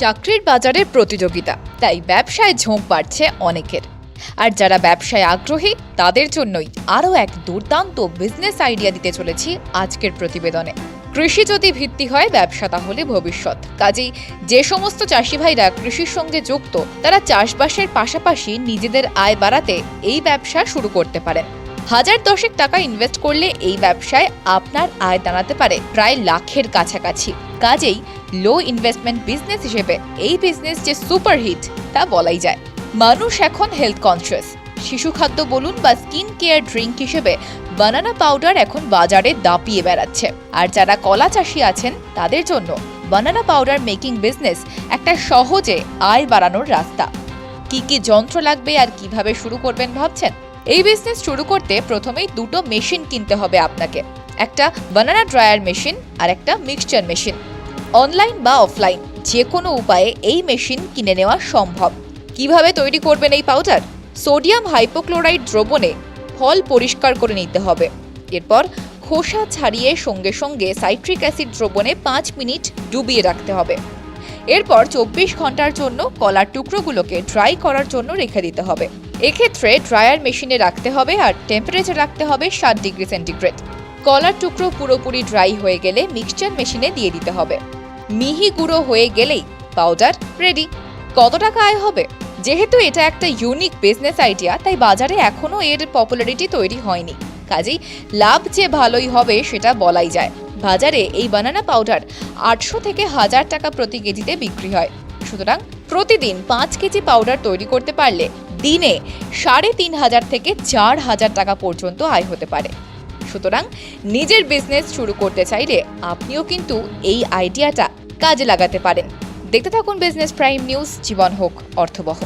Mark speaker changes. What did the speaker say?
Speaker 1: চাকরির বাজারে প্রতিযোগিতা, তাই ব্যবসায় ঝোঁক বাড়ছে অনেকের। আর যারা ব্যবসায় আগ্রহী, তাদের জন্যই আরও এক দুর্দান্ত বিজনেস আইডিয়া দিতে চলেছি আজকের প্রতিবেদনে। কৃষি যদি ভিত্তি হয় ব্যবসা তাহলে ভবিষ্যৎ। কাজেই যে সমস্ত চাষি ভাইরা কৃষির সঙ্গে যুক্ত, তারা চাষবাসের পাশাপাশি নিজেদের আয় বাড়াতে এই ব্যবসা শুরু করতে পারেন। হাজার দশেক টাকা ইনভেস্ট করলে এই ব্যবসায় আপনার আয় দাঁড়াতে পারে, প্রায় লাখের কাছাকাছি। কাজেই লো ইনভেস্টমেন্ট বিজনেস হিসেবে এই বিজনেস যে সুপারহিট তা বলাই যায়। মানুষ এখন হেলথ কনসিয়াস শিশু খাদ্য বলুন বা স্কিন কেয়ার ড্রিঙ্ক হিসেবে বানানা পাউডার এখন বাজারে দাপিয়ে বেড়াচ্ছে। আর যারা কলা চাষি আছেন, তাদের জন্য বানানা পাউডার মেকিং বিজনেস একটা সহজে আয় বাড়ানোর রাস্তা। কি কি যন্ত্র লাগবে আর কীভাবে শুরু করবেন ভাবছেন? এই বিজনেস শুরু করতে প্রথমেই দুটো মেশিন কিনতে হবে আপনাকে। একটা বানানা ড্রায়ার মেশিন আর একটা মিক্সচার মেশিন অনলাইন বা অফলাইন যে কোনো উপায়ে এই মেশিন কিনে নেওয়া সম্ভব। কীভাবে তৈরি করবেন এই পাউডার সোডিয়াম হাইপোক্লোরাইড দ্রবণে ফল পরিষ্কার করে নিতে হবে। এরপর খোসা ছাড়িয়ে সঙ্গে সঙ্গে সাইট্রিক অ্যাসিড দ্রবণে পাঁচ মিনিট ডুবিয়ে রাখতে হবে। এরপর চব্বিশ ঘণ্টার জন্য কলার টুকরোগুলোকে ড্রাই করার জন্য রেখে দিতে হবে। এক্ষেত্রে ড্রায়ার মেশিনে রাখতে হবে আর টেম্পারেচার রাখতে হবে সাত ডিগ্রি সেন্টিগ্রেড কলার টুকরো পুরোপুরি ড্রাই হয়ে গেলে মিক্সচার মেশিনে দিয়ে দিতে হবে। মিহি গুঁড়ো হয়ে গেলেই পাউডার রেডি কত টাকা আয় হবে? যেহেতু এটা একটা ইউনিক বিজনেস আইডিয়া তাই বাজারে এখনও এর পপুলারিটি তৈরি হয়নি। কাজেই লাভ যে ভালোই হবে সেটা বলাই যায়। বাজারে এই বানানা পাউডার আটশো থেকে হাজার টাকা প্রতি কেজিতে বিক্রি হয়। সুতরাং প্রতিদিন পাঁচ কেজি পাউডার তৈরি করতে পারলে দিনে সাড়ে তিন হাজার থেকে চার হাজার টাকা পর্যন্ত আয় হতে পারে। সুতরাং নিজের বিজনেস শুরু করতে চাইলে আপনিও কিন্তু এই আইডিয়াটা কাজে লাগাতে পারেন। দেখতে থাকুন বিজনেস প্রাইম নিউজ জীবন হোক, অর্থবহ।